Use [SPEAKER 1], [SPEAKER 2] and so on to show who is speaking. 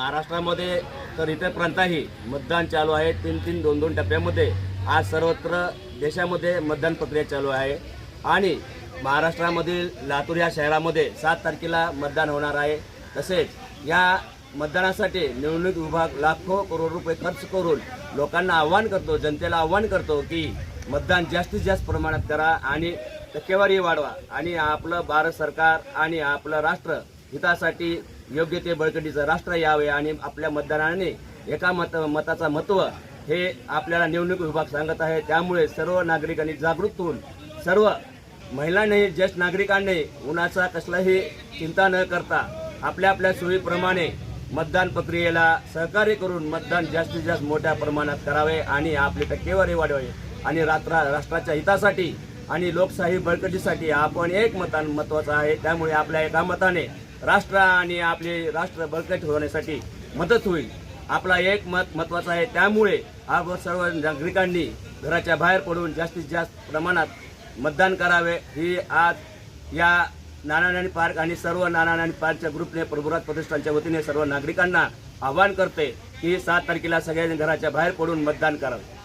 [SPEAKER 1] महाराष्ट्रामध्ये तर इतर प्रांताही मतदान चालू आहे. तीन तीन दोन दोन टप्प्यामध्ये. आज सर्वत्र देशामध्ये मतदान प्रक्रिया चालू आहे. आणि महाराष्ट्रामधील लातूर या शहरामध्ये सात तारखेला मतदान होणार आहे. तसेच या मतदानासाठी निवडणूक विभाग लाखो करोड रुपये खर्च करून लोकांना आव्हान करतो जनतेला आव्हान करतो की मतदान जास्तीत जास्त प्रमाणात करा आणि टक्केवारी वाढवा. आणि आपलं भारत सरकार आणि आपलं राष्ट्र हितासाठी योग्य ते बळकटीचं राष्ट्र यावे आणि आपल्या मतदानाने एका मत मताचा महत्त्व हे आपल्याला निवडणूक विभाग सांगत आहे. त्यामुळे सर्व नागरिकांनी जागृत होऊन सर्व महिलांनी ज्येष्ठ नागरिकांनी उन्हाचा कसलाही चिंता न करता आपल्या आपल्या सोयीप्रमाणे मतदान प्रक्रियेला सहकार्य करून मतदान जास्तीत जास्त मोठ्या प्रमाणात करावे आणि आपली टक्केवारी वाढवावी. आणि रात्र राष्ट्राच्या हितासाठी आणि लोकशाही बळकटीसाठी आपण एक मतान महत्वाचं आहे. त्यामुळे आपल्या एका मताने राष्ट्र आणि आपले राष्ट्र बळकट होण्यासाठी मदत होईल. आपला एक मत महत्वाचं आहे. त्यामुळे आपण सर्व नागरिकांनी घराच्या बाहेर पडून जास्तीत जास्त प्रमाणात मतदान करावे. ही आज या नानानानी पार्क आणि सर्व नानानानी पार्कच्या ग्रुपने प्रभुराज प्रतिष्ठानच्या वतीने सर्व नागरिकांना आवाहन करते की सात तारखेला सगळ्यांनी घराच्या बाहेर पडून मतदान करावे.